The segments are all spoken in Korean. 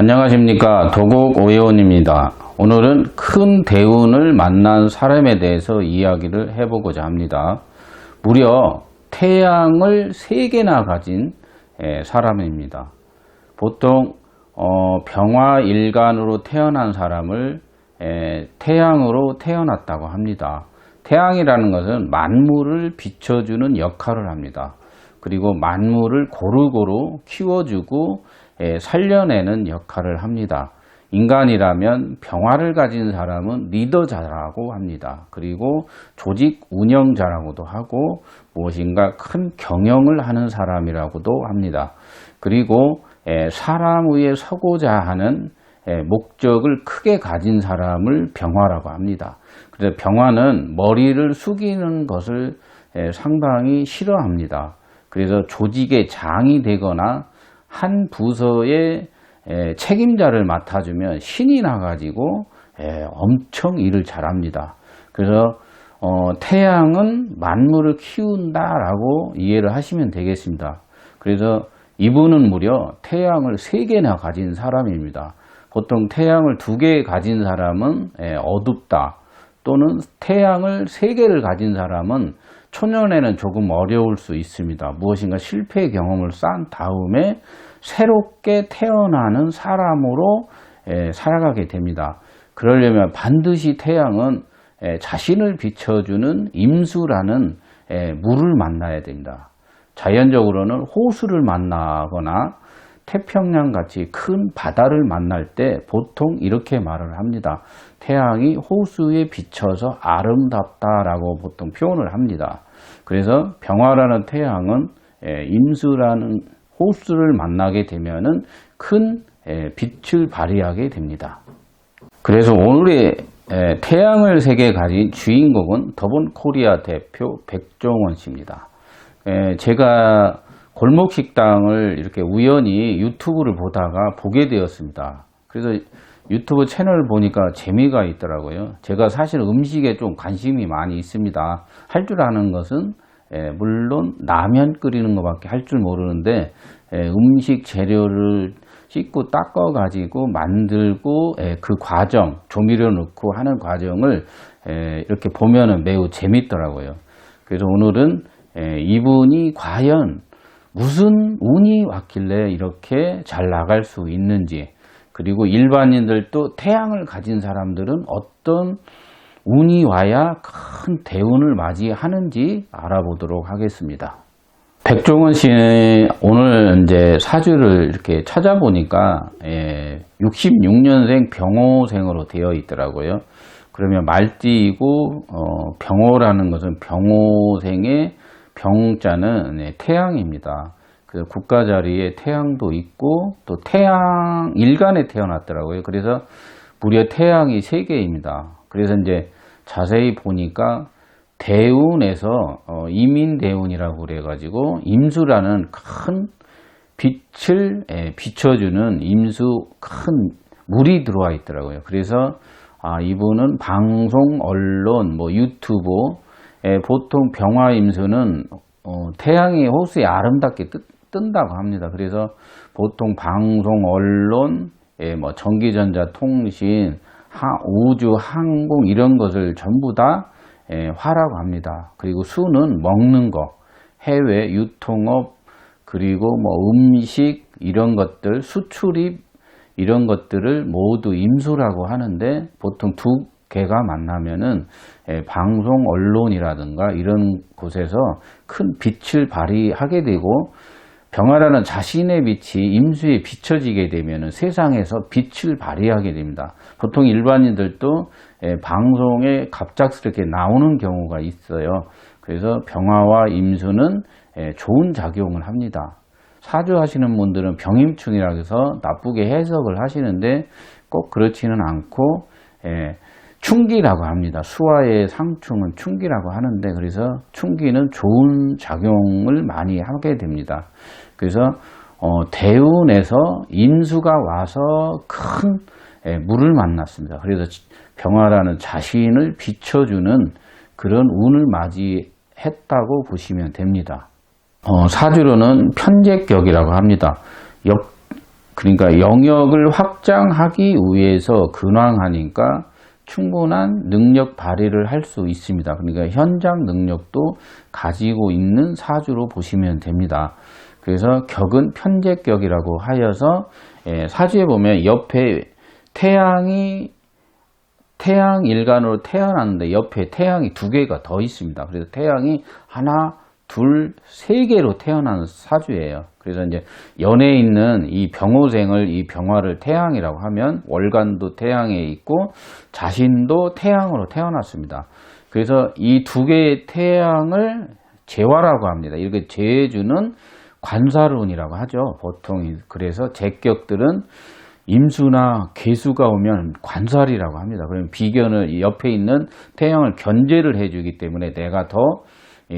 안녕하십니까 도곡 오혜원입니다. 오늘은 큰 대운을 만난 사람에 대해서 이야기를 해보고자 합니다. 무려 태양을 세개나 가진 에, 사람입니다. 보통 어, 병화일간으로 태어난 사람을 에, 태양으로 태어났다고 합니다. 태양이라는 것은 만물을 비춰주는 역할을 합니다. 그리고 만물을 고루고루 키워주고 에, 살려내는 역할을 합니다. 인간이라면 병화를 가진 사람은 리더자라고 합니다. 그리고 조직 운영자라고도 하고 무엇인가 큰 경영을 하는 사람이라고도 합니다. 그리고 에, 사람 위에 서고자 하는 에, 목적을 크게 가진 사람을 병화라고 합니다. 그래서 병화는 머리를 숙이는 것을 에, 상당히 싫어합니다. 그래서 조직의 장이 되거나 한 부서의 에, 책임자를 맡아주면 신이 나가지고 에, 엄청 일을 잘합니다. 그래서 어, 태양은 만물을 키운다라고 이해를 하시면 되겠습니다. 그래서 이분은 무려 태양을 세 개나 가진 사람입니다. 보통 태양을 두 개 가진 사람은 에, 어둡다 또는 태양을 세 개를 가진 사람은 초년에는 조금 어려울 수 있습니다. 무엇인가 실패 경험을 쌓은 다음에 새롭게 태어나는 사람으로 에, 살아가게 됩니다. 그러려면 반드시 태양은 에, 자신을 비춰주는 임수라는 에, 물을 만나야 됩니다. 자연적으로는 호수를 만나거나 태평양 같이 큰 바다를 만날 때 보통 이렇게 말을 합니다. 태양이 호수에 비쳐서 아름답다라고 보통 표현을 합니다. 그래서 병화라는 태양은 에, 임수라는 호수를 만나게 되면은 큰 에, 빛을 발휘하게 됩니다. 그래서 오늘의 에, 태양을 세계 가진 주인공은 더본 코리아 대표 백종원 씨입니다. 에, 제가 골목 식당을 이렇게 우연히 유튜브를 보다가 보게 되었습니다. 그래서 유튜브 채널을 보니까 재미가 있더라고요. 제가 사실 음식에 좀 관심이 많이 있습니다. 할 줄 아는 것은 에, 물론 라면 끓이는 것밖에 할 줄 모르는데 에, 음식 재료를 씻고 닦아 가지고 만들고 에, 그 과정 조미료 넣고 하는 과정을 에, 이렇게 보면은 매우 재밌더라고요. 그래서 오늘은 에, 이분이 과연 무슨 운이 왔길래 이렇게 잘 나갈 수 있는지 그리고 일반인들도 태양을 가진 사람들은 어떤 운이 와야 큰 대운을 맞이하는지 알아보도록 하겠습니다. 백종원 씨는 오늘 이제 사주를 이렇게 찾아보니까 예, 66년생 병호생으로 되어 있더라고요. 그러면 말띠이고 어, 병호라는 것은 병호생의 병자는 네, 태양입니다. 그 국가 자리에 태양도 있고 또 태양 일간에 태어났더라고요. 그래서 무려 태양이 세 개입니다. 그래서 이제 자세히 보니까 대운에서 어, 이민대운이라고 그래가지고 임수라는 큰 빛을 예, 비춰주는 임수 큰 물이 들어와 있더라고요. 그래서 아, 이분은 방송, 언론, 뭐 유튜브 예, 보통 병화 임수는 어, 태양이 호수에 아름답게 뜨, 뜬다고 합니다. 그래서 보통 방송, 언론, 예, 뭐 전기전자, 통신, 하, 우주, 항공 이런 것을 전부 다 예, 화라고 합니다. 그리고 수는 먹는 거, 해외 유통업, 그리고 뭐 음식 이런 것들, 수출입 이런 것들을 모두 임수라고 하는데 보통 두 개가 만나면은 예, 방송 언론이라든가 이런 곳에서 큰 빛을 발휘하게 되고 병화라는 자신의 빛이 임수에 비춰지게 되면 세상에서 빛을 발휘하게 됩니다. 보통 일반인들도 예, 방송에 갑작스럽게 나오는 경우가 있어요. 그래서 병화와 임수는 예, 좋은 작용을 합니다. 사주하시는 분들은 병임충이라고 해서 나쁘게 해석을 하시는데 꼭 그렇지는 않고 예, 충기라고 합니다. 수화의 상충은 충기라고 하는데 그래서 충기는 좋은 작용을 많이 하게 됩니다. 그래서 어, 대운에서 인수가 와서 큰 예, 물을 만났습니다. 그래서 병화라는 자신을 비춰주는 그런 운을 맞이했다고 보시면 됩니다. 어, 사주로는 편제격이라고 합니다. 역, 그러니까 영역을 확장하기 위해서 근황하니까 충분한 능력 발휘를 할 수 있습니다. 그러니까 현장 능력도 가지고 있는 사주로 보시면 됩니다. 그래서 격은 편제격이라고 하여서 예, 사주에 보면 옆에 태양이 태양 일간으로 태어났는데 옆에 태양이 두 개가 더 있습니다. 그래서 태양이 하나, 둘, 세 개로 태어나는 사주예요. 그래서 이제 연에 있는 이 병호생을 이 병화를 태양이라고 하면 월간도 태양에 있고 자신도 태양으로 태어났습니다. 그래서 이 두 개의 태양을 재화라고 합니다. 이렇게 재해주는 관사론이라고 하죠. 보통 그래서 제격들은 임수나 개수가 오면 관살이라고 합니다. 그러면 비견을 옆에 있는 태양을 견제를 해주기 때문에 내가 더 예,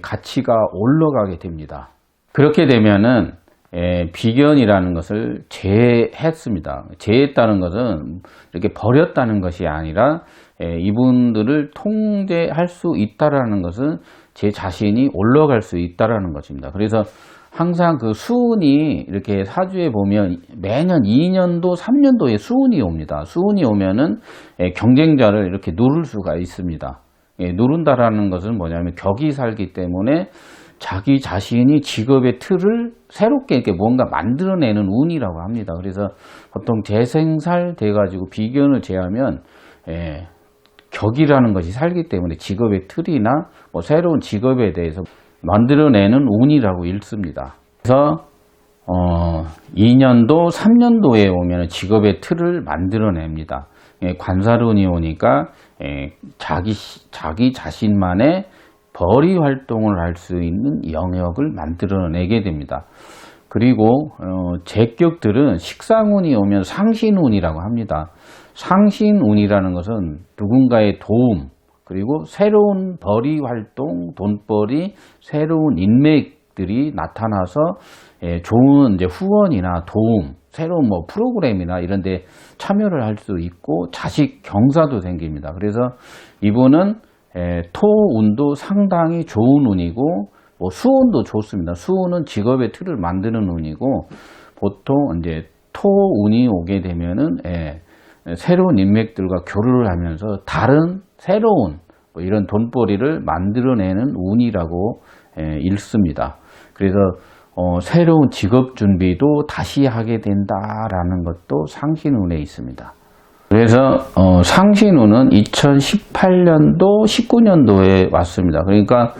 가치가 올라가게 됩니다. 그렇게 되면은 예, 비견이라는 것을 제했습니다. 제했다는 것은 이렇게 버렸다는 것이 아니라 예, 이분들을 통제할 수 있다라는 것은 제 자신이 올라갈 수 있다라는 것입니다. 그래서 항상 그 수운이 이렇게 사주에 보면 매년 2년도, 3년도에 수운이 옵니다. 수운이 오면은 예, 경쟁자를 이렇게 누를 수가 있습니다. 예, 누른다라는 것은 뭐냐면 격이 살기 때문에 자기 자신이 직업의 틀을 새롭게 이렇게 뭔가 만들어내는 운이라고 합니다. 그래서 보통 재생살 돼가지고 비견을 제하면 예, 격이라는 것이 살기 때문에 직업의 틀이나 뭐 새로운 직업에 대해서 만들어내는 운이라고 읽습니다. 그래서 어, 2년도, 3년도에 오면 직업의 틀을 만들어냅니다. 예, 관사론이 오니까 예, 자기 자기 자신만의 벌이 활동을 할 수 있는 영역을 만들어내게 됩니다. 그리고 어, 제격들은 식상운이 오면 상신운이라고 합니다. 상신운이라는 것은 누군가의 도움, 그리고 새로운 벌이 활동, 돈벌이, 새로운 인맥들이 나타나서 예, 좋은 이제 후원이나 도움, 새로운 뭐 프로그램이나 이런 데 참여를 할 수 있고 자식 경사도 생깁니다. 그래서 이분은 예, 토운도 상당히 좋은 운이고 뭐 수운도 좋습니다. 수운은 직업의 틀을 만드는 운이고 보통 이제 토 운이 오게 되면은 예, 새로운 인맥들과 교류를 하면서 다른 새로운 뭐 이런 돈벌이를 만들어내는 운이라고 예, 읽습니다. 그래서 어, 새로운 직업 준비도 다시 하게 된다라는 것도 상신운에 있습니다. 그래서 어, 상신운은 2018년도, 19년도에 왔습니다. 그러니까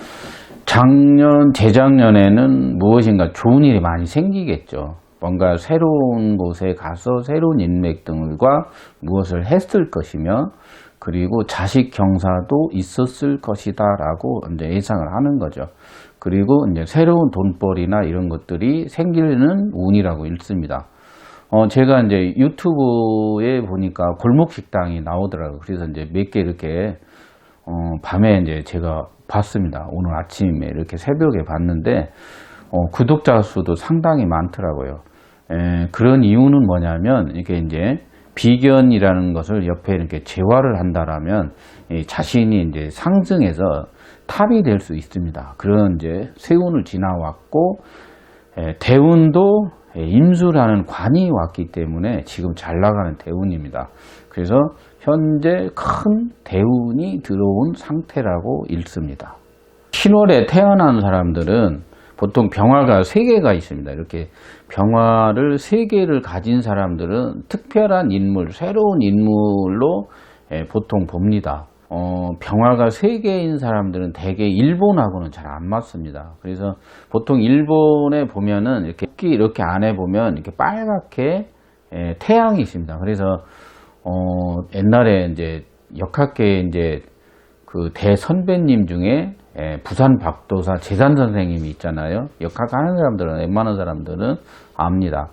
작년, 재작년에는 무엇인가 좋은 일이 많이 생기겠죠. 뭔가 새로운 곳에 가서 새로운 인맥 등과 무엇을 했을 것이며 그리고 자식 경사도 있었을 것이다 라고 이제 예상을 하는 거죠. 그리고 이제 새로운 돈벌이나 이런 것들이 생기는 운이라고 읽습니다. 어, 제가 이제 유튜브에 보니까 골목 식당이 나오더라고요. 그래서 이제 몇 개 이렇게, 어, 밤에 이제 제가 봤습니다. 오늘 아침에 이렇게 새벽에 봤는데, 어, 구독자 수도 상당히 많더라고요. 에, 그런 이유는 뭐냐면, 이게 이제 비견이라는 것을 옆에 이렇게 재활을 한다라면, 이 자신이 이제 상승해서 탑이 될 수 있습니다. 그런 이제 세운을 지나왔고, 에, 대운도 임수라는 관이 왔기 때문에 지금 잘 나가는 대운입니다. 그래서 현재 큰 대운이 들어온 상태라고 읽습니다. 10월에 태어난 사람들은 보통 병화가 3개가 있습니다. 이렇게 병화를 3개를 가진 사람들은 특별한 인물, 새로운 인물로 예, 보통 봅니다. 어, 병화가 세 개인 사람들은 대개 일본하고는 잘 안 맞습니다. 그래서 보통 일본에 보면은 이렇게 이렇게 안에 보면 이렇게 빨갛게 예, 태양이 있습니다. 그래서 어, 옛날에 이제 역학계 이제 그 대선배님 중에 예, 부산 박도사 재산 선생님이 있잖아요. 역학 하는 사람들은 웬만한 사람들은 압니다.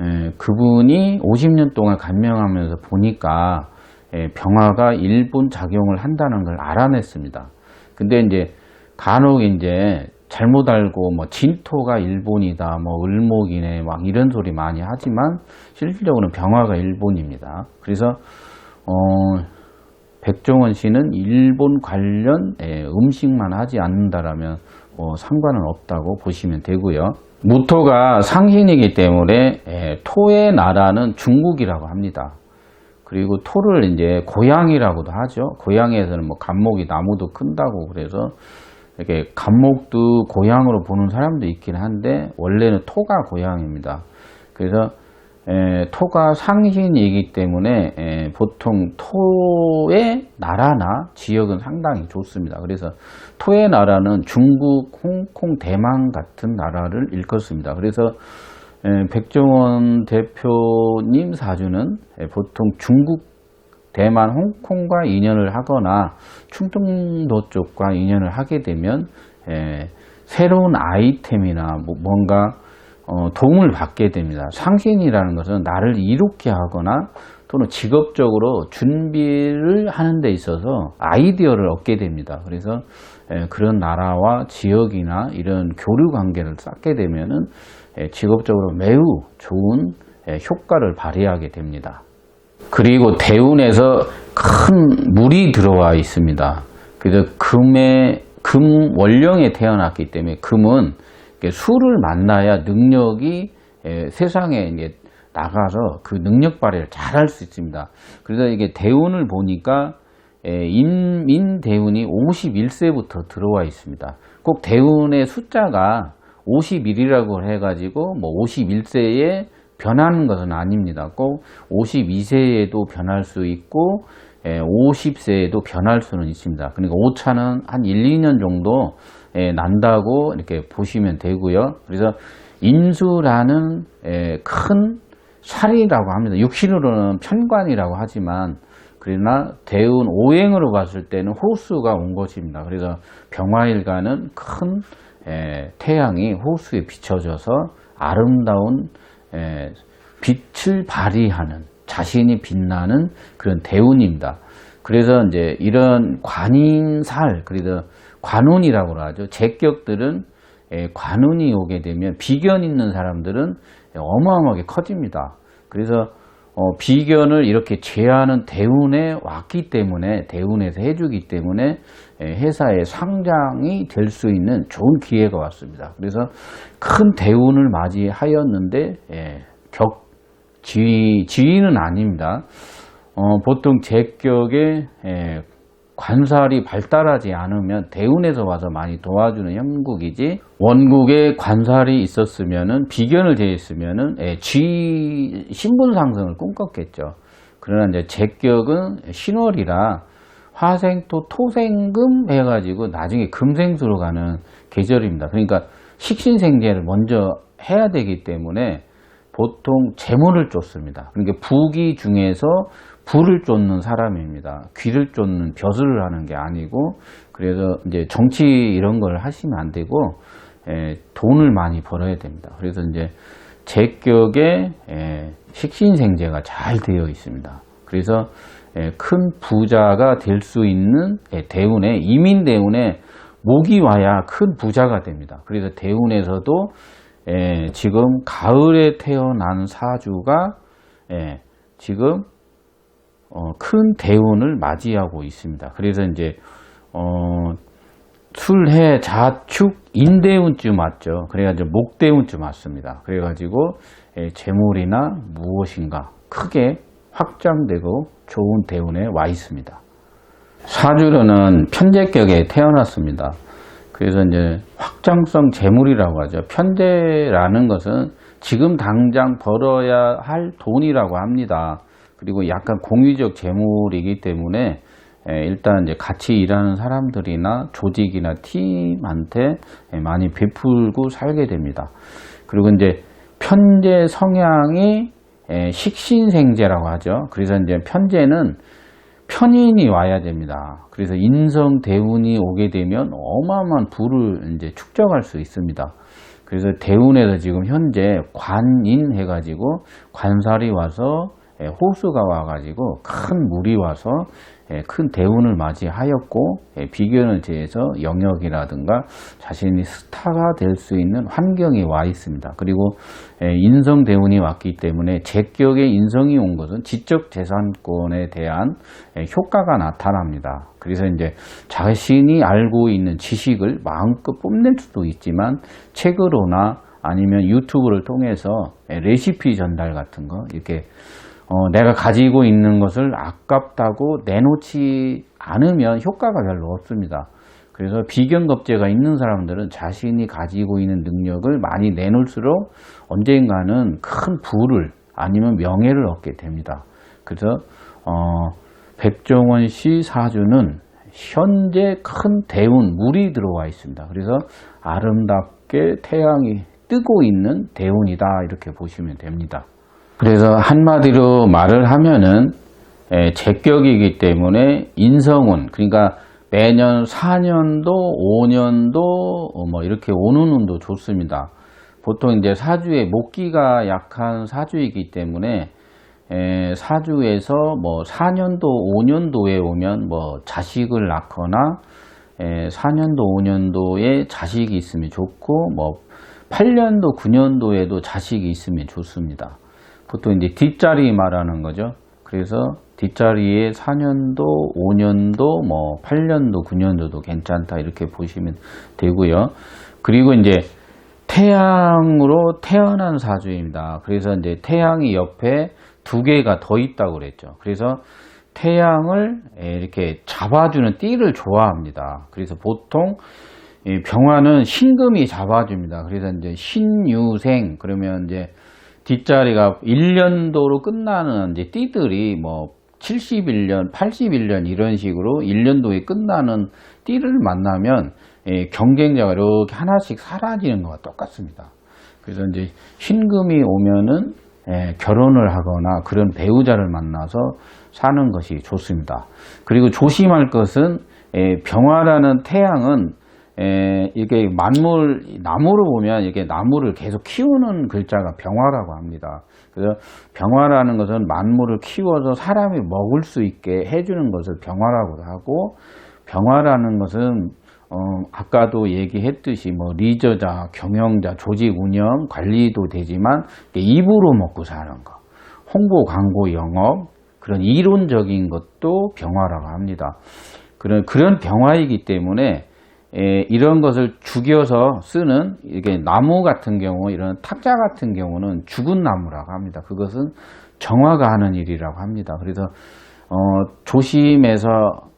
예, 그분이 50년 동안 간명하면서 보니까 예, 병화가 일본 작용을 한다는 걸 알아냈습니다. 근데 이제 간혹 이제 잘못 알고 뭐 진토가 일본이다, 뭐 을목이네, 막 이런 소리 많이 하지만 실질적으로는 병화가 일본입니다. 그래서 어, 백종원 씨는 일본 관련 예, 음식만 하지 않는다라면 뭐 상관은 없다고 보시면 되고요. 무토가 상신이기 때문에 예, 토의 나라는 중국이라고 합니다. 그리고 토를 이제 고향이라고도 하죠. 고향에서는 뭐 감목이 나무도 큰다고 그래서 이렇게 감목도 고향으로 보는 사람도 있긴 한데 원래는 토가 고향입니다. 그래서 에, 토가 상신이기 때문에 에, 보통 토의 나라나 지역은 상당히 좋습니다. 그래서 토의 나라는 중국, 홍콩, 대만 같은 나라를 일컫습니다. 그래서 에, 백종원 대표님 사주는 에, 보통 중국, 대만, 홍콩과 인연을 하거나 충청도 쪽과 인연을 하게 되면 에, 새로운 아이템이나 뭐 뭔가 어, 도움을 받게 됩니다. 상신이라는 것은 나를 이롭게 하거나 또는 직업적으로 준비를 하는 데 있어서 아이디어를 얻게 됩니다. 그래서 에, 그런 나라와 지역이나 이런 교류 관계를 쌓게 되면은 에, 직업적으로 매우 좋은 에, 효과를 발휘하게 됩니다. 그리고 대운에서 큰 물이 들어와 있습니다. 그래서 금의 금 원령에 태어났기 때문에 금은 수를 만나야 능력이 에, 세상에 이제 나가서 그 능력 발휘를 잘 할 수 있습니다. 그래서 이게 대운을 보니까 에, 인민 대운이 51세부터 들어와 있습니다. 꼭 대운의 숫자가 51이라고 해가지고 뭐 51세에 변하는 것은 아닙니다. 꼭 52세에도 변할 수 있고 50세에도 변할 수는 있습니다. 그러니까 오차는 한 1, 2년 정도 예, 난다고 이렇게 보시면 되고요. 그래서 인수라는 예, 큰 살이라고 합니다. 육신으로는 편관이라고 하지만 그러나 대운 오행으로 봤을 때는 호수가 온 것입니다. 그래서 병화일가는 큰 예, 태양이 호수에 비춰져서 아름다운 빛을 발휘하는 자신이 빛나는 그런 대운입니다. 그래서 이제 이런 관인살, 그래서 관운이라고 하죠. 제격들은 예, 관운이 오게 되면 비견 있는 사람들은 어마어마하게 커집니다. 그래서 어, 비견을 이렇게 제하는 대운에 왔기 때문에 대운에서 해주기 때문에 예, 회사의 상장이 될 수 있는 좋은 기회가 왔습니다. 그래서 큰 대운을 맞이하였는데 예, 격 지위 지위는 아닙니다. 어, 보통 제격에 예, 관살이 발달하지 않으면 대운에서 와서 많이 도와주는 형국이지 원국에 관살이 있었으면은 비견을 제했으면은 예, 쥐 신분 상승을 꿈꿨겠죠. 그러나 이제 제격은 신월이라 화생토 토생금 해가지고 나중에 금생수로 가는 계절입니다. 그러니까 식신생제를 먼저 해야 되기 때문에 보통 재물을 쫓습니다. 그러니까 부기 중에서 불을 쫓는 사람입니다. 귀를 쫓는 벼슬을 하는 게 아니고 그래서 이제 정치 이런 걸 하시면 안 되고 에, 돈을 많이 벌어야 됩니다. 그래서 이제 제격에 에, 식신생제가 잘 되어 있습니다. 그래서 에, 큰 부자가 될 수 있는 에, 대운에 이민 대운에 목이 와야 큰 부자가 됩니다. 그래서 대운에서도 에, 지금 가을에 태어난 사주가 에, 지금 어, 큰 대운을 맞이하고 있습니다. 그래서 이제 어, 술해 자축 인대운쯤 왔죠. 그래가지고 목대운쯤 왔습니다. 그래가지고 예, 재물이나 무엇인가 크게 확장되고 좋은 대운에 와 있습니다. 사주로는 편제격에 태어났습니다. 그래서 이제 확장성 재물이라고 하죠. 편제라는 것은 지금 당장 벌어야 할 돈이라고 합니다. 그리고 약간 공유적 재물이기 때문에 일단 이제 같이 일하는 사람들이나 조직이나 팀한테 많이 베풀고 살게 됩니다. 그리고 이제 편제 성향이 식신생제라고 하죠. 그래서 이제 편제는 편인이 와야 됩니다. 그래서 인성 대운이 오게 되면 어마어마한 부를 이제 축적할 수 있습니다. 그래서 대운에서 지금 현재 관인 해가지고 관살이 와서 예, 호수가 와가지고 큰 물이 와서 예, 큰 대운을 맞이하였고 예, 비견을 제해서 영역이라든가 자신이 스타가 될 수 있는 환경이 와 있습니다. 그리고 인성 대운이 왔기 때문에 제격의 인성이 온 것은 지적 재산권에 대한 효과가 나타납니다. 그래서 이제 자신이 알고 있는 지식을 마음껏 뽐낼 수도 있지만 책으로나 아니면 유튜브를 통해서 레시피 전달 같은 거 이렇게 어, 내가 가지고 있는 것을 아깝다고 내놓지 않으면 효과가 별로 없습니다. 그래서 비견겁제가 있는 사람들은 자신이 가지고 있는 능력을 많이 내놓을수록 언젠가는 큰 부를 아니면 명예를 얻게 됩니다. 그래서 어, 백종원 씨 사주는 현재 큰 대운 물이 들어와 있습니다. 그래서 아름답게 태양이 뜨고 있는 대운이다 이렇게 보시면 됩니다. 그래서 한마디로 말을 하면은 에, 제격이기 때문에 인성운 그러니까 매년 4년도 5년도 어, 뭐 이렇게 오는 운도 좋습니다. 보통 이제 사주에 목기가 약한 사주이기 때문에 에, 사주에서 뭐 4년도 5년도에 오면 뭐 자식을 낳거나 에, 4년도 5년도에 자식이 있으면 좋고 뭐 8년도 9년도에도 자식이 있으면 좋습니다. 보통 이제 뒷자리 말하는 거죠. 그래서 뒷자리에 4년도, 5년도, 뭐 8년도, 9년도도 괜찮다 이렇게 보시면 되고요. 그리고 이제 태양으로 태어난 사주입니다. 그래서 이제 태양이 옆에 두 개가 더 있다고 그랬죠. 그래서 태양을 이렇게 잡아주는 띠를 좋아합니다. 그래서 보통 이 병화는 신금이 잡아줍니다. 그래서 이제 신유생 그러면 이제 뒷자리가 1년도로 끝나는 이제 띠들이 뭐 71년, 81년 이런 식으로 1년도에 끝나는 띠를 만나면 예, 경쟁자가 이렇게 하나씩 사라지는 것과 똑같습니다. 그래서 이제 신금이 오면은 예, 결혼을 하거나 그런 배우자를 만나서 사는 것이 좋습니다. 그리고 조심할 것은 예, 병화라는 태양은 에, 이게 만물, 나무로 보면 이게 나무를 계속 키우는 글자가 병화라고 합니다. 그래서 병화라는 것은 만물을 키워서 사람이 먹을 수 있게 해주는 것을 병화라고도 하고, 병화라는 것은, 어, 아까도 얘기했듯이 뭐 리저자, 경영자, 조직 운영, 관리도 되지만 입으로 먹고 사는 거. 홍보, 광고, 영업, 그런 이론적인 것도 병화라고 합니다. 그런, 그런 병화이기 때문에 에, 이런 것을 죽여서 쓰는 이게 나무 같은 경우 이런 탁자 같은 경우는 죽은 나무라고 합니다. 그것은 정화가 하는 일이라고 합니다. 그래서 어, 조심해서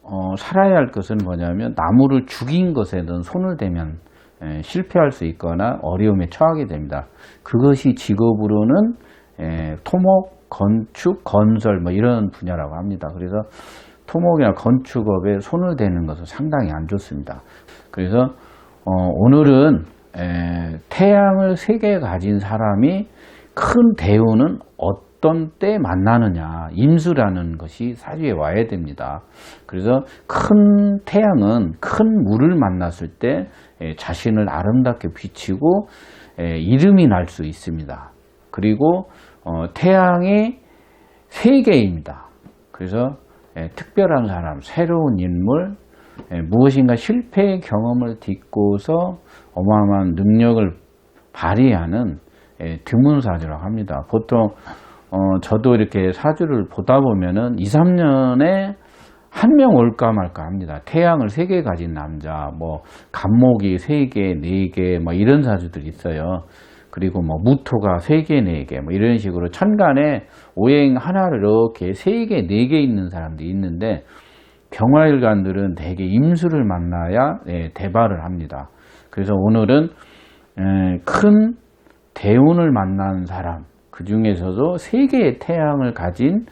어, 살아야 할 것은 뭐냐면 나무를 죽인 것에는 손을 대면 에, 실패할 수 있거나 어려움에 처하게 됩니다. 그것이 직업으로는 에, 토목, 건축, 건설 뭐 이런 분야라고 합니다. 그래서 토목이나 건축업에 손을 대는 것은 상당히 안 좋습니다. 그래서 어, 오늘은 에, 태양을 세 개 가진 사람이 큰 대우는 어떤 때 만나느냐 임수라는 것이 사주에 와야 됩니다. 그래서 큰 태양은 큰 물을 만났을 때 에, 자신을 아름답게 비치고 에, 이름이 날 수 있습니다. 그리고 어, 태양이 세 개입니다. 그래서 에, 특별한 사람, 새로운 인물, 에, 무엇인가 실패의 경험을 딛고서 어마어마한 능력을 발휘하는 에, 드문 사주라고 합니다. 보통 어, 저도 이렇게 사주를 보다 보면은 2, 3년에 한 명 올까 말까 합니다. 태양을 세 개 가진 남자, 뭐 간목이 세 개, 네 개, 뭐 이런 사주들이 있어요. 그리고 뭐 무토가 세 개, 네 개, 뭐 이런 식으로 천간에 오행 하나를 이렇게 세 개, 네개 있는 사람들이 있는데 병화일관들은 대개 임수를 만나야 예, 대발을 합니다. 그래서 오늘은 에, 큰 대운을 만난 사람, 그 중에서도 세 개의 태양을 가진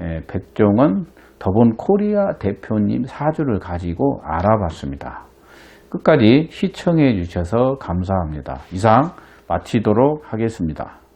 에, 백종원 더본 코리아 대표님 사주를 가지고 알아봤습니다. 끝까지 시청해 주셔서 감사합니다. 이상 마치도록 하겠습니다.